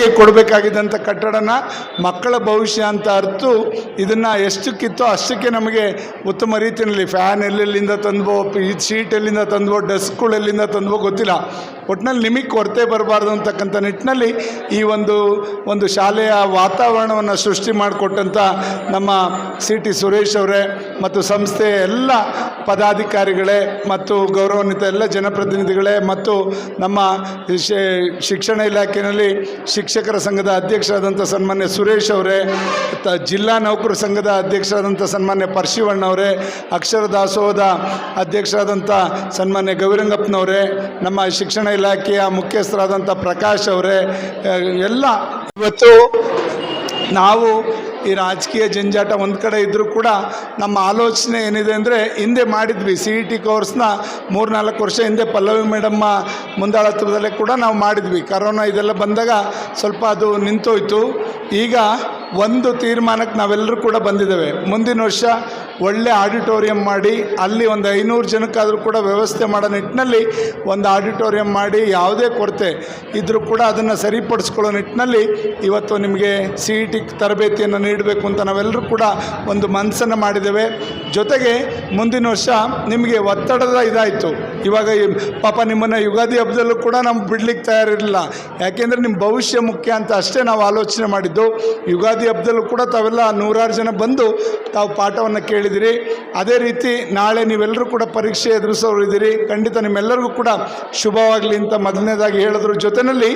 ಮಕ್ಕಳಿಗೆ ಕೊಡಬೇಕಾಗಿದ್ದಂಥ ಕಟ್ಟಡನ ಮಕ್ಕಳ ಭವಿಷ್ಯ ಅಂತ ಅರ್ತು ಇದನ್ನು ಎಷ್ಟಕ್ಕಿತ್ತೋ ಅಷ್ಟಕ್ಕೆ ನಮಗೆ ಉತ್ತಮ ರೀತಿಯಲ್ಲಿ ಫ್ಯಾನ್ ಎಲ್ಲೆಲ್ಲಿಂದ ತಂದ್ವೋ, ಈ ಶೀಟ್ ಎಲ್ಲಿಂದ ತಂದ್ವೋ ಡೆಸ್ಕ್ಗಳು ಎಲ್ಲಿಂದ ತಂದ್ವೋ ಗೊತ್ತಿಲ್ಲ. ಒಟ್ಟಿನಲ್ಲಿ ನಿಮಗೆ ಕೊರತೆ ಬರಬಾರ್ದು ಅಂತಕ್ಕಂಥ ನಿಟ್ಟಿನಲ್ಲಿ ಈ ಒಂದು ಒಂದು ಶಾಲೆಯ ವಾತಾವರಣವನ್ನು ಸೃಷ್ಟಿ ಮಾಡಿಕೊಟ್ಟಂಥ ನಮ್ಮ ಸಿ ಟಿ ಸುರೇಶ್ ಅವರೇ ಮತ್ತು ಸಂಸ್ಥೆಯ ಎಲ್ಲ ಪದಾಧಿಕಾರಿಗಳೇ ಮತ್ತು ಗೌರವಾನ್ವಿತ ಎಲ್ಲ ಜನಪ್ರತಿನಿಧಿಗಳೇ ಮತ್ತು ನಮ್ಮ ಶಿಕ್ಷಣ ಇಲಾಖೆಯಲ್ಲಿ ಶಿಕ್ಷಕರ ಸಂಘದ ಅಧ್ಯಕ್ಷರಾದಂಥ ಸನ್ಮಾನ್ಯ ಸುರೇಶ್ ಅವರೇ, ತ, ಜಿಲ್ಲಾ ನೌಕರ ಸಂಘದ ಅಧ್ಯಕ್ಷರಾದಂಥ ಸನ್ಮಾನ್ಯ ಪರ್ಶಿವಣ್ಣ ಅವರೇ, ಅಕ್ಷರ ದಾಸೋಹದ ಅಧ್ಯಕ್ಷರಾದಂಥ ಸನ್ಮಾನ್ಯ ಗೌರಂಗಪ್ಪನವರೇ ನಮ್ಮ ಶಿಕ್ಷಣ ಇಲಾಖೆಯ ಮುಖ್ಯಸ್ಥರಾದಂಥ ಪ್ರಕಾಶ್ ಅವರೇ ಎಲ್ಲ ಇವತ್ತು ನಾವು ಈ ರಾಜಕೀಯ ಜಂಜಾಟ ಒಂದು ಕಡೆ ಇದ್ದರೂ ಕೂಡ ನಮ್ಮ ಆಲೋಚನೆ ಏನಿದೆ ಅಂದರೆ ಹಿಂದೆ ಮಾಡಿದ್ವಿ ಸಿ ಇ ಟಿ ಕೋರ್ಸ್ನ ಮೂರ್ನಾಲ್ಕು ವರ್ಷ ಹಿಂದೆ ಪಲ್ಲವಿ ಮೇಡಮ್ಮ ಮುಂದಾಳತ್ವದಲ್ಲೇ ಕೂಡ ನಾವು ಮಾಡಿದ್ವಿ. ಕರೋನಾ ಇದೆಲ್ಲ ಬಂದಾಗ ಸ್ವಲ್ಪ ಅದು ನಿಂತೋಯ್ತು. ಈಗ ಒಂದು ತೀರ್ಮಾನಕ್ಕೆ ನಾವೆಲ್ಲರೂ ಕೂಡ ಬಂದಿದ್ದೇವೆ. ಮುಂದಿನ ವರ್ಷ ಒಳ್ಳೆ ಆಡಿಟೋರಿಯಂ ಮಾಡಿ, ಅಲ್ಲಿ ಒಂದು ಐನೂರು ಜನಕ್ಕಾದರೂ ಕೂಡ ವ್ಯವಸ್ಥೆ ಮಾಡೋ ನಿಟ್ಟಿನಲ್ಲಿ ಒಂದು ಆಡಿಟೋರಿಯಂ ಮಾಡಿ, ಯಾವುದೇ ಕೊರತೆ ಇದ್ದರೂ ಕೂಡ ಅದನ್ನು ಸರಿಪಡಿಸ್ಕೊಳ್ಳೋ ನಿಟ್ಟಿನಲ್ಲಿ ಇವತ್ತು ನಿಮಗೆ ಸಿ ಇ ಟಿ ತರಬೇತಿಯನ್ನು ನೀಡಬೇಕು ಅಂತ ನಾವೆಲ್ಲರೂ ಕೂಡ ಒಂದು ಮನಸ್ಸನ್ನು ಮಾಡಿದ್ದೇವೆ. ಜೊತೆಗೆ ಮುಂದಿನ ವರ್ಷ ನಿಮಗೆ ಒತ್ತಡದ ಇದಾಯಿತು. ಇವಾಗ ಪಾಪ ನಿಮ್ಮನ್ನು ಯುಗಾದಿ ಹಬ್ಬದಲ್ಲೂ ಕೂಡ ನಾವು ಬಿಡ್ಲಿಕ್ಕೆ ತಯಾರಿರಲಿಲ್ಲ. ಯಾಕೆಂದರೆ ನಿಮ್ಮ ಭವಿಷ್ಯ ಮುಖ್ಯ ಅಂತ ಅಷ್ಟೇ ನಾವು ಆಲೋಚನೆ ಮಾಡಿದ್ದು. ಯುಗಾದಿ ಹಬ್ಬದಲ್ಲೂ ಕೂಡ ತಾವೆಲ್ಲ ನೂರಾರು ಜನ ಬಂದು ತಾವು ಪಾಠವನ್ನು ಕೇಳಿದಿರಿ. ಅದೇ ರೀತಿ ನಾಳೆ ನೀವೆಲ್ಲರೂ ಕೂಡ ಪರೀಕ್ಷೆ ಎದುರಿಸೋರು ಇದ್ದೀರಿ ಖಂಡಿತ ನಿಮ್ಮೆಲ್ಲರಿಗೂ ಕೂಡ ಶುಭವಾಗಲಿ ಅಂತ ಮೊದಲನೇದಾಗಿ ಹೇಳಿದ್ರ. ಜೊತೆಯಲ್ಲಿ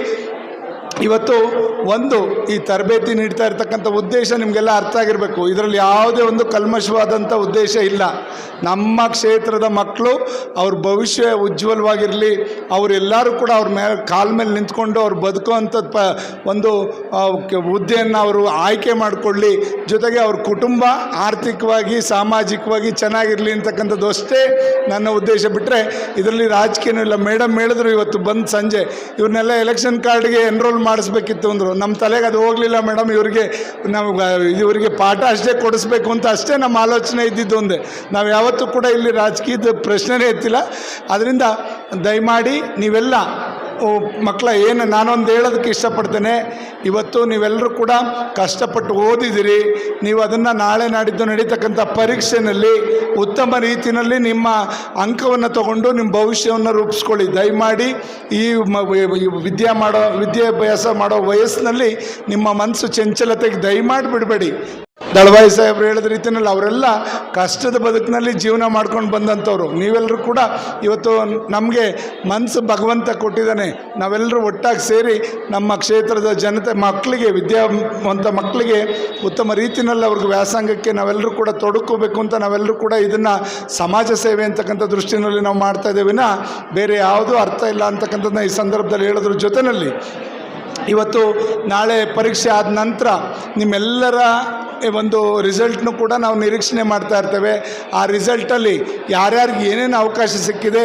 ಇವತ್ತು ಒಂದು ಈ ತರಬೇತಿ ನೀಡ್ತಾ ಇರ್ತಕ್ಕಂಥ ಉದ್ದೇಶ ನಿಮಗೆಲ್ಲ ಅರ್ಥ ಆಗಿರಬೇಕು. ಇದರಲ್ಲಿ ಯಾವುದೇ ಒಂದು ಕಲ್ಮಶವಾದಂಥ ಉದ್ದೇಶ ಇಲ್ಲ. ನಮ್ಮ ಕ್ಷೇತ್ರದ ಮಕ್ಕಳು ಅವ್ರ ಭವಿಷ್ಯ ಉಜ್ವಲವಾಗಿರಲಿ ಅವರೆಲ್ಲರೂ ಕೂಡ ಅವ್ರ ಮೇಲೆ ಕಾಲ ಮೇಲೆ ನಿಂತ್ಕೊಂಡು ಅವ್ರು ಬದುಕುವಂಥದ್ದು ಪ, ಒಂದು ಹುದ್ದೆಯನ್ನು ಅವರು ಆಯ್ಕೆ ಮಾಡಿಕೊಳ್ಳಿ. ಜೊತೆಗೆ ಅವ್ರ ಕುಟುಂಬ ಆರ್ಥಿಕವಾಗಿ, ಸಾಮಾಜಿಕವಾಗಿ ಚೆನ್ನಾಗಿರಲಿ ಅಂತಕ್ಕಂಥದ್ದು ಅಷ್ಟೇ ನನ್ನ ಉದ್ದೇಶ ಬಿಟ್ಟರೆ ಇದರಲ್ಲಿ ರಾಜಕೀಯನೂ ಇಲ್ಲ. ಮೇಡಮ್ ಹೇಳಿದ್ರು ಇವತ್ತು ಬಂದು ಸಂಜೆ. ಇವ್ರನ್ನೆಲ್ಲ ಎಲೆಕ್ಷನ್ ಕಾರ್ಡ್ಗೆ ಎನ್ರೋಲ್ ಮಾಡಿಸ್ಬೇಕಿತ್ತು ಅಂದರು. ನಮ್ಮ ತಲೆಗೆ ಅದು ಹೋಗಲಿಲ್ಲ ಮೇಡಮ್, ಇವರಿಗೆ ನಾವು, ಇವರಿಗೆ ಪಾಠ ಅಷ್ಟೇ ಕೊಡಿಸ್ಬೇಕು ಅಂತ ಅಷ್ಟೇ ನಮ್ಮ ಆಲೋಚನೆ ಇದ್ದಿದ್ದು ಒಂದೇ. ನಾವು ಯಾವತ್ತೂ ಕೂಡ ಇಲ್ಲಿ ರಾಜಕೀಯದ ಪ್ರಶ್ನೆನೇ ಎತ್ತಿಲ್ಲ. ಅದರಿಂದ ದಯಮಾಡಿ ನೀವೆಲ್ಲ ಮಕ್ಕಳ ಏನು ನಾನೊಂದು ಹೇಳೋದಕ್ಕೆ ಇಷ್ಟಪಡ್ತೇನೆ. ಇವತ್ತು ನೀವೆಲ್ಲರೂ ಕೂಡ ಕಷ್ಟಪಟ್ಟು ಓದಿದಿರಿ. ನೀವು ಅದನ್ನು ನಾಳೆ ನಾಡಿದ್ದು ನಡೀತಕ್ಕಂಥ ಪರೀಕ್ಷೆಯಲ್ಲಿ ಉತ್ತಮ ರೀತಿಯಲ್ಲಿ ನಿಮ್ಮ ಅಂಕವನ್ನು ತಗೊಂಡು ನಿಮ್ಮ ಭವಿಷ್ಯವನ್ನು ರೂಪಿಸ್ಕೊಳ್ಳಿ. ದಯಮಾಡಿ ಈ ವಿದ್ಯೆ ಮಾಡೋ ವಿದ್ಯಾಭ್ಯಾಸ ಮಾಡೋ ವಯಸ್ಸಿನಲ್ಲಿ ನಿಮ್ಮ ಮನಸ್ಸು ಚಂಚಲತೆಗೆ ದಯಮಾಡಿ ಬಿಡಬೇಡಿ. ದಳವಾಯಿ ಸಾಹೇಬ್ರು ಹೇಳಿದ ರೀತಿಯಲ್ಲಿ ಅವರೆಲ್ಲ ಕಷ್ಟದ ಬದುಕಿನಲ್ಲಿ ಜೀವನ ಮಾಡ್ಕೊಂಡು ಬಂದಂಥವ್ರು. ನೀವೆಲ್ಲರೂ ಕೂಡ ಇವತ್ತು ನಮಗೆ ಮನಸ್ಸು ಭಗವಂತ ಕೊಟ್ಟಿದ್ದಾನೆ. ನಾವೆಲ್ಲರೂ ಒಟ್ಟಾಗಿ ಸೇರಿ ನಮ್ಮ ಕ್ಷೇತ್ರದ ಜನತೆ, ಮಕ್ಕಳಿಗೆ, ವಿದ್ಯಾವಂತ ಮಕ್ಕಳಿಗೆ ಉತ್ತಮ ರೀತಿಯಲ್ಲಿ ಅವ್ರಿಗೆ ವ್ಯಾಸಂಗಕ್ಕೆ ನಾವೆಲ್ಲರೂ ಕೂಡ ತೊಡಕೋಬೇಕು ಅಂತ ನಾವೆಲ್ಲರೂ ಕೂಡ ಇದನ್ನು ಸಮಾಜ ಸೇವೆ ಅಂತಕ್ಕಂಥ ದೃಷ್ಟಿನಲ್ಲಿ ನಾವು ಮಾಡ್ತಾ ಇದ್ದೇವಿನ ಬೇರೆ ಯಾವುದೂ ಅರ್ಥ ಇಲ್ಲ ಅಂತಕ್ಕಂಥದ್ದನ್ನ ಈ ಸಂದರ್ಭದಲ್ಲಿ ಹೇಳೋದ್ರ ಜೊತೆಯಲ್ಲಿ ಇವತ್ತು ನಾಳೆ ಪರೀಕ್ಷೆ ಆದ ನಂತರ ನಿಮ್ಮೆಲ್ಲರ ಒಂದು ರಿಸಲ್ಟ್ನು ಕೂಡ ನಾವು ನಿರೀಕ್ಷಣೆ ಮಾಡ್ತಾ ಇರ್ತೇವೆ. ಆ ರಿಸಲ್ಟಲ್ಲಿ ಯಾರ್ಯಾರಿಗೆ ಏನೇನು ಅವಕಾಶ ಸಿಕ್ಕಿದೆ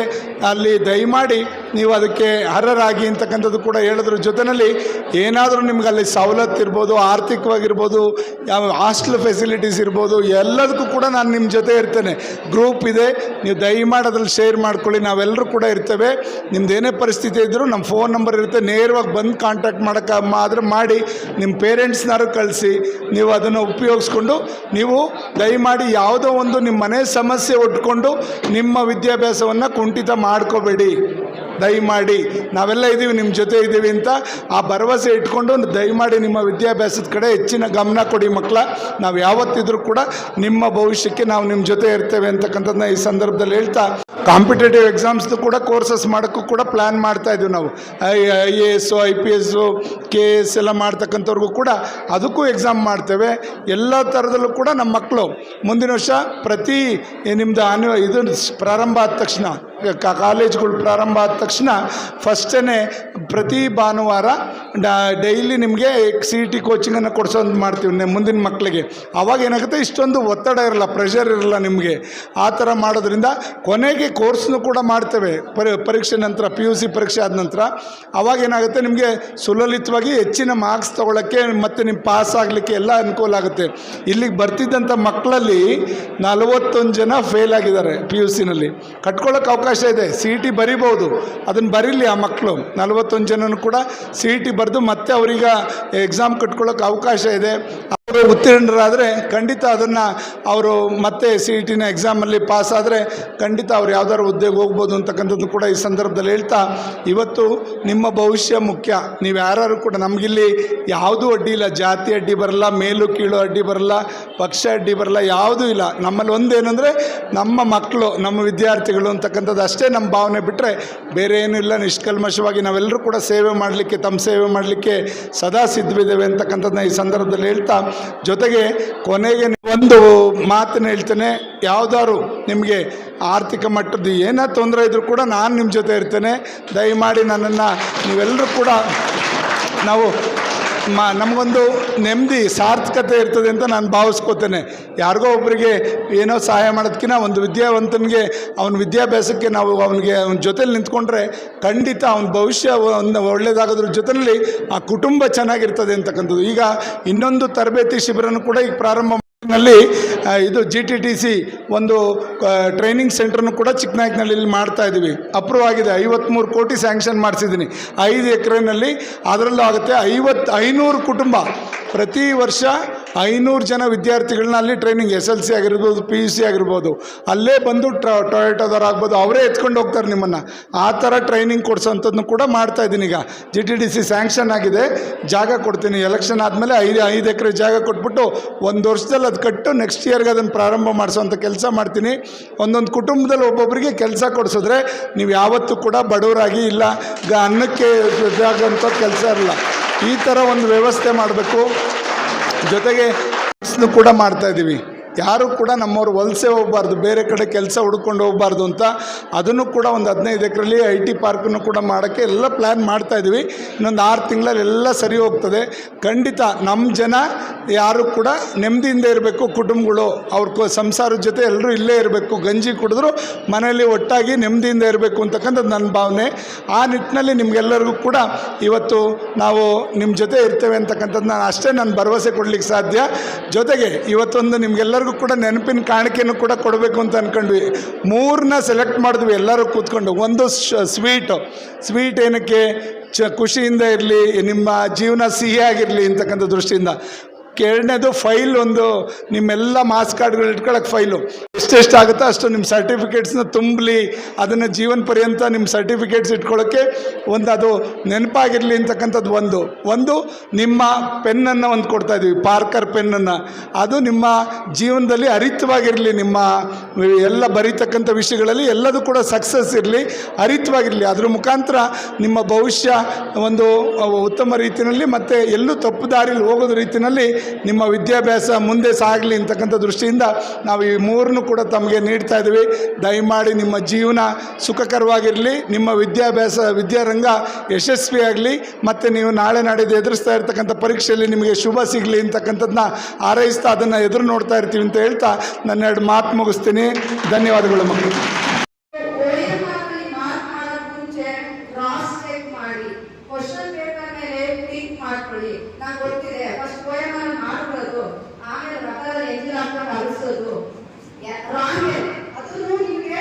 ಅಲ್ಲಿ ದಯಮಾಡಿ ನೀವು ಅದಕ್ಕೆ ಅರ್ಹರಾಗಿ ಅಂತಕ್ಕಂಥದ್ದು ಕೂಡ ಹೇಳಿದ್ರ ಜೊತೆಯಲ್ಲಿ ಏನಾದರೂ ನಿಮ್ಗೆ ಅಲ್ಲಿ ಸವಲತ್ತು ಇರ್ಬೋದು, ಆರ್ಥಿಕವಾಗಿರ್ಬೋದು, ಯಾವ ಹಾಸ್ಟೆಲ್ ಫೆಸಿಲಿಟೀಸ್ ಇರ್ಬೋದು, ಎಲ್ಲದಕ್ಕೂ ಕೂಡ ನಾನು ನಿಮ್ಮ ಜೊತೆ ಇರ್ತೇನೆ. ಗ್ರೂಪ್ ಇದೆ, ನೀವು ದಯಮಾಡಿ ಅದ್ರಲ್ಲಿ ಶೇರ್ ಮಾಡ್ಕೊಳ್ಳಿ, ನಾವೆಲ್ಲರೂ ಕೂಡ ಇರ್ತೇವೆ. ನಿಮ್ದು ಏನೇ ಪರಿಸ್ಥಿತಿ ಇದ್ದರೂ ನಮ್ಮ ಫೋನ್ ನಂಬರ್ ಇರುತ್ತೆ, ನೇರವಾಗಿ ಬಂದು ಕಾಂಟ್ಯಾಕ್ಟ್ ಮಾಡೋಕ್ಕೆ ಆದರೆ ಮಾಡಿ ನಿಮ್ಮ ಪೇರೆಂಟ್ಸ್ನಾರು ಕಳಿಸಿ, ನೀವು ಅದನ್ನು ಉಪಯೋಗಿಸ್ಕೊಂಡು, ನೀವು ದಯಮಾಡಿ ಯಾವುದೋ ಒಂದು ನಿಮ್ಮ ಮನೆ ಸಮಸ್ಯೆ ಒಟ್ಕೊಂಡು ನಿಮ್ಮ ವಿದ್ಯಾಭ್ಯಾಸವನ್ನು ಕುಂಠಿತ ಮಾಡ್ಕೋಬೇಡಿ. ದಯಮಾಡಿ, ನಾವೆಲ್ಲ ಇದ್ದೀವಿ ನಿಮ್ಮ ಜೊತೆ ಇದ್ದೀವಿ ಅಂತ ಆ ಭರವಸೆ ಇಟ್ಕೊಂಡು ದಯಮಾಡಿ ನಿಮ್ಮ ವಿದ್ಯಾಭ್ಯಾಸದ ಕಡೆ ಹೆಚ್ಚಿನ ಗಮನ ಕೊಡಿ ಮಕ್ಕಳ ನಾವು ಯಾವತ್ತಿದ್ರೂ ಕೂಡ ನಿಮ್ಮ ಭವಿಷ್ಯಕ್ಕೆ ನಾವು ನಿಮ್ಮ ಜೊತೆ ಇರ್ತೇವೆ ಅಂತಕ್ಕಂಥದ್ದನ್ನ ಈ ಸಂದರ್ಭದಲ್ಲಿ ಹೇಳ್ತಾ ಕಾಂಪಿಟೇಟಿವ್ ಎಕ್ಸಾಮ್ಸ್ದು ಕೂಡ ಕೋರ್ಸಸ್ ಮಾಡೋಕ್ಕೂ ಕೂಡ ಪ್ಲ್ಯಾನ್ ಮಾಡ್ತಾ ಇದ್ದೀವಿ ನಾವು. I I A S I P S K S ಎಲ್ಲ ಮಾಡ್ತಕ್ಕಂಥವ್ರಿಗೂ ಕೂಡ ಅದಕ್ಕೂ ಎಕ್ಸಾಮ್ ಮಾಡ್ತೇವೆ. ಎಲ್ಲ ಥರದಲ್ಲೂ ಕೂಡ ನಮ್ಮ ಮಕ್ಕಳು ಮುಂದಿನ ವರ್ಷ ಪ್ರತಿ ನಿಮ್ಮದು ಆನ್ಯ ಇದು ಪ್ರಾರಂಭ ಆದ ತಕ್ಷಣ ಕಾಲೇಜ್ಗಳು ಪ್ರಾರಂಭ ಆದ ತಕ್ಷಣ ಫಸ್ಟೇ ಪ್ರತಿ ಭಾನುವಾರ ಡೈಲಿ ನಿಮಗೆ ಸಿ ಇ ಟಿ ಕೋಚಿಂಗನ್ನು ಕೊಡ್ಸೋದು ಮಾಡ್ತೀವಿ ನಿಮ್ಮ ಮುಂದಿನ ಮಕ್ಕಳಿಗೆ ಅವಾಗ ಏನಾಗುತ್ತೆ, ಇಷ್ಟೊಂದು ಒತ್ತಡ ಇರಲ್ಲ ಪ್ರೆಷರ್ ಇರಲ್ಲ ನಿಮಗೆ. ಆ ಥರ ಮಾಡೋದ್ರಿಂದ ಕೊನೆಗೆ ಕೋರ್ಸ್ನು ಕೂಡ ಮಾಡ್ತೇವೆ, ಪರಿ, ಪರೀಕ್ಷೆ ನಂತರ ಪಿ ಯು ಸಿ ಪರೀಕ್ಷೆ ಆದ ನಂತರ. ಅವಾಗ ಏನಾಗುತ್ತೆ, ನಿಮಗೆ ಸುಲಲಿತವಾಗಿ ಹೆಚ್ಚಿನ ಮಾರ್ಕ್ಸ್ ತೊಗೊಳಕ್ಕೆ ಮತ್ತು ನಿಮ್ಮ ಪಾಸ್ ಆಗಲಿಕ್ಕೆ ಎಲ್ಲ ಅನುಕೂಲ ಆಗುತ್ತೆ. ಇಲ್ಲಿಗೆ ಬರ್ತಿದ್ದಂಥ ಮಕ್ಕಳಲ್ಲಿ ನಲವತ್ತೊಂದು ಜನ ಫೇಲ್ ಆಗಿದ್ದಾರೆ ಪಿ ಯು ಸಿನಲ್ಲಿ ಕಟ್ಕೊಳ್ಳೋಕೆ ಅವಕಾಶ ಅವಕಾಶ ಇದೆ. ಸಿ ಇ ಟಿ ಬರಿಬೋದು ಅದನ್ನು ಬರೀಲಿ ಆ ಮಕ್ಕಳು ನಲವತ್ತೊಂದು ಜನನು ಕೂಡ ಸಿ ಇ ಟಿ ಬರೆದು ಮತ್ತೆ ಅವರೀಗ ಎಕ್ಸಾಮ್ ಕಟ್ಕೊಳ್ಳೋಕೆ ಅವಕಾಶ ಇದೆ. ಉತ್ತೀರ್ಣರಾದರೆ ಖಂಡಿತ ಅದನ್ನು ಅವರು ಮತ್ತೆ ಸಿ ಇ ಟಿನ ಎಕ್ಸಾಮಲ್ಲಿ ಪಾಸ್ ಆದರೆ ಖಂಡಿತ ಅವ್ರು ಯಾವ್ದಾದ್ರು ಉದ್ಯೋಗ ಹೋಗ್ಬೋದು ಅಂತಕ್ಕಂಥದ್ದು ಕೂಡ ಈ ಸಂದರ್ಭದಲ್ಲಿ ಹೇಳ್ತಾ, ಇವತ್ತು ನಿಮ್ಮ ಭವಿಷ್ಯ ಮುಖ್ಯ. ನೀವು ಯಾರು ಕೂಡ ನಮಗಿಲ್ಲಿ ಯಾವುದೂ ಅಡ್ಡಿ ಇಲ್ಲ. ಜಾತಿ ಅಡ್ಡಿ ಬರಲ್ಲ, ಮೇಲು ಕೀಳು ಅಡ್ಡಿ ಬರಲ್ಲ, ಪಕ್ಷ ಅಡ್ಡಿ ಬರಲ್ಲ, ಯಾವುದೂ ಇಲ್ಲ. ನಮ್ಮಲ್ಲಿ ಒಂದೇನೆಂದರೆ ನಮ್ಮ ಮಕ್ಕಳು ನಮ್ಮ ವಿದ್ಯಾರ್ಥಿಗಳು ಅಂತಕ್ಕಂಥದ್ದು ಅಷ್ಟೇ ನಮ್ಮ ಭಾವನೆ ಬಿಟ್ಟರೆ ಬೇರೆ ಏನೂ ಇಲ್ಲ. ನಿಷ್ಕಲ್ಮಶವಾಗಿ ನಾವೆಲ್ಲರೂ ಕೂಡ ಸೇವೆ ಮಾಡಲಿಕ್ಕೆ, ತಮ್ಮ ಸೇವೆ ಮಾಡಲಿಕ್ಕೆ ಸದಾ ಸಿದ್ಧವಿದ್ದೇವೆ ಅಂತಕ್ಕಂಥದ್ದನ್ನ ಈ ಸಂದರ್ಭದಲ್ಲಿ ಹೇಳ್ತಾ ಜೊತೆಗೆ ಕೊನೆಗೆ ಒಂದು ಮಾತನ್ನು ಹೇಳ್ತೇನೆ. ಯಾವುದಾದ್ರು ನಿಮಗೆ ಆರ್ಥಿಕ ಮಟ್ಟದ್ದು ಏನೇ ತೊಂದರೆ ಇದ್ದರೂ ಕೂಡ ನಾನು ನಿಮ್ಮ ಜೊತೆ ಇರ್ತೇನೆ. ದಯಮಾಡಿ ನನ್ನನ್ನು ನೀವೆಲ್ಲರೂ ಕೂಡ ನಾವು ಮ ನಮಗೊಂದು ನೆಮ್ಮದಿ, ಸಾರ್ಥಕತೆ ಇರ್ತದೆ ಅಂತ ನಾನು ಭಾವಿಸ್ಕೋತೇನೆ. ಯಾರಿಗೋ ಒಬ್ಬರಿಗೆ ಏನೋ ಸಹಾಯ ಮಾಡೋದಕ್ಕಿಂತ ಒಂದು ವಿದ್ಯಾವಂತನಿಗೆ, ಅವನ ವಿದ್ಯಾಭ್ಯಾಸಕ್ಕೆ ನಾವು ಅವನಿಗೆ ಅವನ ಜೊತೇಲಿ ನಿಂತ್ಕೊಂಡ್ರೆ ಖಂಡಿತ ಅವನ ಭವಿಷ್ಯ ಒಂದು ಒಳ್ಳೆಯದಾಗೋದ್ರ ಜೊತೆಯಲ್ಲಿ ಆ ಕುಟುಂಬ ಚೆನ್ನಾಗಿರ್ತದೆ ಅಂತಕ್ಕಂಥದ್ದು. ಈಗ ಇನ್ನೊಂದು ತರಬೇತಿ ಶಿಬಿರನೂ ಕೂಡ ಈಗ ಪ್ರಾರಂಭ ನಲ್ಲಿ ಇದು ಜಿ ಟಿ ಟಿ ಸಿ ಒಂದು ಟ್ರೈನಿಂಗ್ ಸೆಂಟ್ರನ್ನು ಕೂಡ ಚಿಕ್ಕನಾಯಕನಲ್ಲಿ ಇಲ್ಲಿ ಮಾಡ್ತಾ ಇದ್ದೀವಿ. ಅಪ್ರೂವ್ ಆಗಿದೆ. ಐವತ್ತ್ಮೂರು ಕೋಟಿ ಸ್ಯಾಂಕ್ಷನ್ ಮಾಡಿಸಿದ್ದೀನಿ. ಐದು ಎಕರೆನಲ್ಲಿ, ಅದರಲ್ಲೂ ಆಗುತ್ತೆ ಐವತ್ತು ಐನೂರು ಕುಟುಂಬ. ಪ್ರತಿ ವರ್ಷ ಐನೂರು ಜನ ವಿದ್ಯಾರ್ಥಿಗಳನ್ನ ಅಲ್ಲಿ ಟ್ರೈನಿಂಗ್ ಎಸ್ ಎಲ್ ಸಿ ಆಗಿರ್ಬೋದು ಪಿ ಯು ಸಿ ಆಗಿರ್ಬೋದು, ಅಲ್ಲೇ ಬಂದು ಟ್ರ ಆಗ್ಬೋದು, ಅವರೇ ಎತ್ಕೊಂಡು ಹೋಗ್ತಾರೆ ನಿಮ್ಮನ್ನು. ಆ ಥರ ಟ್ರೈನಿಂಗ್ ಕೊಡಿಸೋಂಥದ್ದನ್ನು ಕೂಡ ಮಾಡ್ತಾ ಇದ್ದೀನಿ ಈಗ. G T D C sanction ಆಗಿದೆ, ಜಾಗ ಕೊಡ್ತೀನಿ. ಎಲೆಕ್ಷನ್ ಆದಮೇಲೆ ಐದು ಐದು ಎಕರೆ ಜಾಗ ಕೊಟ್ಬಿಟ್ಟು ಒಂದು ವರ್ಷದಲ್ಲಿ ಅದು ಕಟ್ಟು ನೆಕ್ಸ್ಟ್ ಇಯರ್ಗೆ ಅದನ್ನು ಪ್ರಾರಂಭ ಮಾಡಿಸೋವಂಥ ಕೆಲಸ ಮಾಡ್ತೀನಿ. ಒಂದೊಂದು ಕುಟುಂಬದಲ್ಲಿ ಒಬ್ಬೊಬ್ಬರಿಗೆ ಕೆಲಸ ಕೊಡಿಸಿದ್ರೆ ನೀವು ಯಾವತ್ತೂ ಕೂಡ ಬಡವರಾಗಿ ಇಲ್ಲ. ಅನ್ನಕ್ಕೆ ಇದಾಗುವಂಥ ಕೆಲಸ ಇರಲ್ಲ ಈ ಥರ ಒಂದು ವ್ಯವಸ್ಥೆ ಮಾಡಬೇಕು. ಜೊತೆಗೆ ಕೂಡ ಮಾಡ್ತಾ ಇದ್ದೀವಿ ಯಾರು ಕೂಡ ನಮ್ಮವ್ರು ವಲಸೆ ಹೋಗಬಾರ್ದು, ಬೇರೆ ಕಡೆ ಕೆಲಸ ಹುಡ್ಕೊಂಡು ಹೋಗಬಾರ್ದು ಅಂತ ಅದನ್ನು ಕೂಡ ಒಂದು ಹದಿನೈದು ಎಕರೆಲಿ ಐ ಟಿ ಪಾರ್ಕನ್ನು ಕೂಡ ಮಾಡೋಕ್ಕೆ ಎಲ್ಲ ಪ್ಲ್ಯಾನ್ ಮಾಡ್ತಾ ಇದ್ದೀವಿ. ಇನ್ನೊಂದು ಆರು ತಿಂಗಳಲ್ಲಿ ಎಲ್ಲ ಸರಿ ಹೋಗ್ತದೆ. ಖಂಡಿತ ನಮ್ಮ ಜನ ಯಾರು ಕೂಡ ನೆಮ್ಮದಿಯಿಂದ ಇರಬೇಕು, ಕುಟುಂಬಗಳು, ಅವ್ರ ಸಂಸಾರದ ಜೊತೆ ಎಲ್ಲರೂ ಇಲ್ಲೇ ಇರಬೇಕು, ಗಂಜಿ ಕುಡಿದ್ರು ಮನೆಯಲ್ಲಿ ಒಟ್ಟಾಗಿ ನೆಮ್ಮದಿಯಿಂದ ಇರಬೇಕು ಅಂತಕ್ಕಂಥದ್ದು ನನ್ನ ಭಾವನೆ. ಆ ನಿಟ್ಟಿನಲ್ಲಿ ನಿಮಗೆಲ್ಲರಿಗೂ ಕೂಡ ಇವತ್ತು ನಾವು ನಿಮ್ಮ ಜೊತೆ ಇರ್ತೇವೆ ಅಂತಕ್ಕಂಥದ್ದು ನಾನು ಅಷ್ಟೇ, ನಾನು ಭರವಸೆ ಕೊಡಲಿಕ್ಕೆ ಸಾಧ್ಯ. ಜೊತೆಗೆ ಇವತ್ತೊಂದು ನಿಮಗೆಲ್ಲರಿಗೂ ಕೂಡ ನೆನಪಿನ ಕಾಣಿಕೆಯನ್ನು ಕೂಡ ಕೊಡಬೇಕು ಅಂತ ಅಂದ್ಕೊಂಡ್ವಿ ಮೂರನ್ನ ಸೆಲೆಕ್ಟ್ ಮಾಡಿದ್ವಿ, ಎಲ್ಲರೂ ಕೂತ್ಕೊಂಡು. ಒಂದು ಸ್ವೀಟು ಸ್ವೀಟ್ ಏನಕ್ಕೆ? ಚ, ಖುಷಿಯಿಂದ ಇರಲಿ, ನಿಮ್ಮ ಜೀವನ ಸಿಹಿಯಾಗಿರಲಿ ಅಂತಕ್ಕಂಥ ದೃಷ್ಟಿಯಿಂದ. ಎರಡನೇದು ಫೈಲ್ ಒಂದು, ನಿಮ್ಮೆಲ್ಲ ಮಾಸ್ ಕಾರ್ಡ್ಗಳು ಇಟ್ಕೊಳ್ಳೋಕೆ ಫೈಲು. ಎಷ್ಟೆಷ್ಟು ಆಗುತ್ತೋ ಅಷ್ಟು ನಿಮ್ಮ ಸರ್ಟಿಫಿಕೇಟ್ಸ್ನ ತುಂಬಲಿ, ಅದನ್ನು ಜೀವನ ಪರ್ಯಂತ ನಿಮ್ಮ ಸರ್ಟಿಫಿಕೇಟ್ಸ್ ಇಟ್ಕೊಳ್ಳೋಕ್ಕೆ ಒಂದು ಅದು ನೆನಪಾಗಿರಲಿ ಅಂತಕ್ಕಂಥದ್ದು ಒಂದು. ಒಂದು, ನಿಮ್ಮ ಪೆನ್ನನ್ನು ಒಂದು ಕೊಡ್ತಾ ಇದ್ದೀವಿ ಪಾರ್ಕರ್ ಪೆನ್ನನ್ನು. ಅದು ನಿಮ್ಮ ಜೀವನದಲ್ಲಿ ಹರಿತವಾಗಿರಲಿ ನಿಮ್ಮ ಎಲ್ಲ ಬರೀತಕ್ಕಂಥ ವಿಷಯಗಳಲ್ಲಿ ಎಲ್ಲದೂ ಕೂಡ ಸಕ್ಸಸ್ ಇರಲಿ ಹರಿತವಾಗಿರಲಿ ಅದ್ರ ಮುಖಾಂತರ ನಿಮ್ಮ ಭವಿಷ್ಯ ಒಂದು ಉತ್ತಮ ರೀತಿಯಲ್ಲಿ ಮತ್ತು ಎಲ್ಲೂ ತಪ್ಪು ದಾರಿಲಿ ಹೋಗೋದು ರೀತಿಯಲ್ಲಿ ನಿಮ್ಮ ವಿದ್ಯಾಭ್ಯಾಸ ಮುಂದೆ ಸಾಗಲಿ ಅಂತಕ್ಕಂಥ ದೃಷ್ಟಿಯಿಂದ ನಾವು ಈ ಮೂರನ್ನು ಕೂಡ ತಮಗೆ ನೀಡ್ತಾ ಇದ್ದೀವಿ. ದಯಮಾಡಿ ನಿಮ್ಮ ಜೀವನ ಸುಖಕರವಾಗಿರಲಿ, ನಿಮ್ಮ ವಿದ್ಯಾಭ್ಯಾಸ, ವಿದ್ಯಾರಂಗ ಯಶಸ್ವಿಯಾಗಲಿ, ಮತ್ತು ನೀವು ನಾಳೆ ನಾಡಿದ್ದು ಎದುರಿಸ್ತಾ ಇರ್ತಕ್ಕಂಥ ಪರೀಕ್ಷೆಯಲ್ಲಿ ನಿಮಗೆ ಶುಭ ಸಿಗಲಿ ಅಂತಕ್ಕಂಥದ್ದನ್ನ ಹಾರೈಸ್ತಾ ಅದನ್ನು ಎದುರು ನೋಡ್ತಾ ಇರ್ತೀವಿ ಅಂತ ಹೇಳ್ತಾ ನನ್ನ ಎರಡು ಮಾತು ಮುಗಿಸ್ತೀನಿ. ಧನ್ಯವಾದಗಳು ಮಕ್ಕಳು ಓಎಂಆರ್ನಲ್ಲಿ ಮಾರ್ಕ್ ಮಾಡೋಕ್ ಮುಂಚೆ ಕ್ರಾಸ್ ಚೆಕ್ ಮಾಡಿ ಕ್ವಶನ್ ಪೇಪರ್ ಮೇಲೆ ಟಿಕ್ ಮಾಡ್ಕೊಳ್ಳಿ ನಂಗೆ ಗೊತ್ತಿದೆ ಫಸ್ಟ್ ಓಎಂಆರ್ ಮಾಡ್ಬಿಡೋದು ಆಮೇಲೆ ರಬ್ಬರಲ್ಲಿ ಎಂಜಿನ್ ಹಾಕೊಂಡು ಅಳಿಸೋದು ರಾಂಗ್ ಅದನ್ನು ನಿಮಗೆ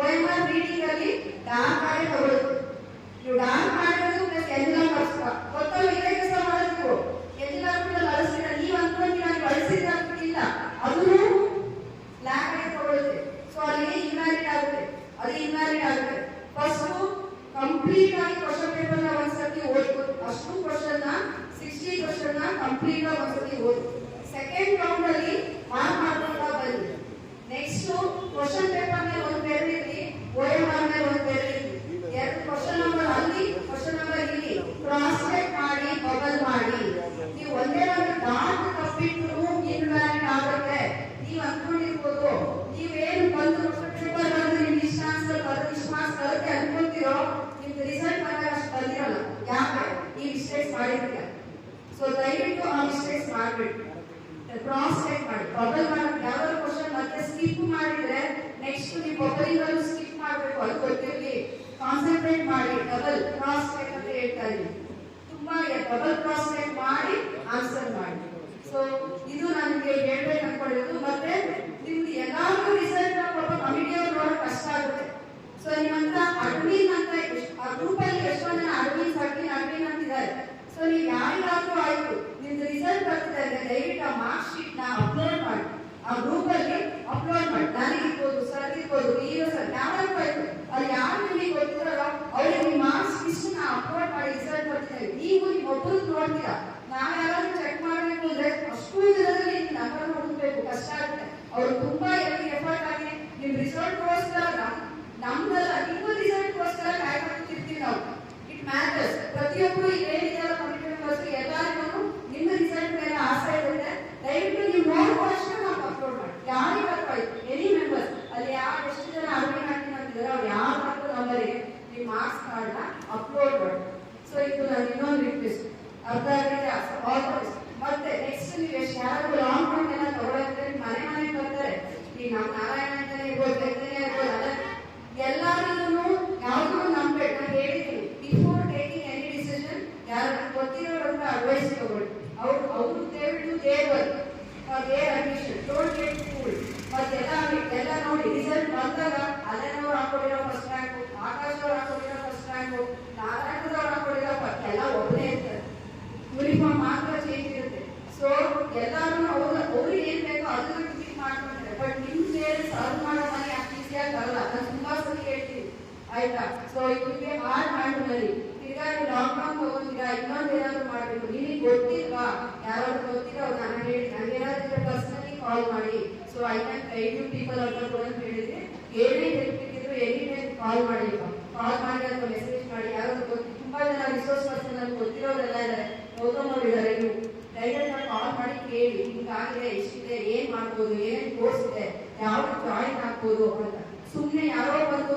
ಓಎಂಆರ್ ರೀಡಿಂಗ್ ಅಲ್ಲಿ ಡಾರ್ಕ್ ಆಗಿ ತಗೊಳ್ಳೋದು ನೀವು ಡಾರ್ಕ್ ಮಾಡಿರೋದು ಪ್ಲಸ್ ಎಂಜಿನ್ ಗೊತ್ತಲ್ಲ ಇದೇ ಕೆಲಸ ಮಾಡೋದು ಎಂಜಿನ್ ಹಾಕೊಂಡು ಅಳಿಸ್ತೀರ ನೀವು ಅನ್ಕೊಂಡು ನಾನು ಅಳಿಸಿದ್ರೆ ಅನ್ಕೊಂಡಿಲ್ಲ ಅದನ್ನು ಲ್ಯಾಬ್ ಆಗಿ ತಗೊಳುತ್ತೆ ಸೊ ಅಲ್ಲಿ ಇನ್ವ್ಯಾಲಿಡ್ ಆಗುತ್ತೆ ಅದು ಇನ್ವ್ಯಾಲಿಡ್ ಆಗುತ್ತೆ ಫಸ್ಟ್ ಕಂಪ್ಲೀಟ್ ಆಗಿ ಕ್ವಶನ್ ಪೇಪರ್ನ ಒಂದ್ಸತಿ ಓದ್ಬೋದು ಅಷ್ಟು ಕ್ವಶನ್ ಸಿಕ್ಸ್ಟಿ ಕ್ವಶನ್ ಕಂಪ್ಲೀಟ್ ಆಗಿ ಒಂದ್ಸತಿ ಓದಿ ಸೆಕೆಂಡ್ ರೌಂಡ್ ಅಲ್ಲಿ ಮಾರ್ಕ್ ಮಾಡ್ಕೊಂಡ ಬನ್ನಿ. ನೆಕ್ಸ್ಟ್ ಕ್ವಶನ್ ಪೇಪರ್ ಟ್ರೀಟ್ ಮಾಡಿ ಡಬಲ್ ಕ್ರಾಸ್ ಚೆಕ್ ಅಂತ ಹೇಳ್ತಾ ಇದ್ದೀನಿ. ತುಂಬಾ ಡಬಲ್ ಕ್ರಾಸ್ ಚೆಕ್ ಮಾಡಿ ಆನ್ಸರ್ ಮಾಡಿ. ಸೊ ಇದು ನನಗೆ ಹೇಳ್ಬೇಕು ಅನ್ಕೊಂಡಿರೋದು. ಮತ್ತೆ ನಿಮ್ದು ಎಲ್ಲಾದ್ರೂ ರಿಸಲ್ಟ್ ಪಾಪ ಕಮಿಟಿಯವ್ರು ನೋಡೋಕೆ ಕಷ್ಟ ಆಗುತ್ತೆ. ಸೊ ನಿಮ್ಮಂತ ಅಡ್ಮಿನ್ ಅಂತ ಆ ಗ್ರೂಪ್ ಅಲ್ಲಿ ಎಷ್ಟೋ ಜನ ಅಡ್ಮಿನ್ ಅಡ್ಮಿನ್ ಅಡ್ಮಿನ್ ಅಂತಿದ್ದಾರೆ. ಸೊ ನೀವು ಯಾರಿಗಾದ್ರೂ ಆಯ್ತು, ನಿಮ್ದು ರಿಸಲ್ಟ್ ಬರ್ತಿದೆ ದಯವಿಟ್ಟು ಮಾಡಿ so I can guide you people ಅಂತ ಕೂಡ ಹೇಳಿದ್ರೆ ಏನೇ ಹೆಲ್ಪ್ ಬೇಕಿದ್ರು ಎನಿ ಟೈಮ್ ಕಾಲ್ ಮಾಡಿ ಕಾಲ್ ಮಾಡಿ ಅಥವಾ ಮೆಸೇಜ್ ಮಾಡಿ ಯಾರು ತುಂಬಾ ಜನ ರಿಸೋರ್ಸ್ ಪರ್ಸನ್ ನನ್ಗೆ ಗೊತ್ತಿರೋರೆಲ್ಲ ಇದಾರೆ. ಗೌತಮ್ ಅವರು ನೀವು ಡೈರೆಕ್ಟ್ ಆಗಿ ಕಾಲ್ ಮಾಡಿ ಕೇಳಿ. ಹಿಂಗಾಗಿದೆ ಎಷ್ಟಿದೆ, ಏನ್ ಮಾಡ್ಬೋದು, ಏನೇನು ಕೋರ್ಸ್ ಇದೆ ಯಾವ ಜಾಯಿನ್ ಆಗ್ಬೋದು ಅಂತ. ಸುಮ್ಮನೆ ಯಾರೋ ಬಂದು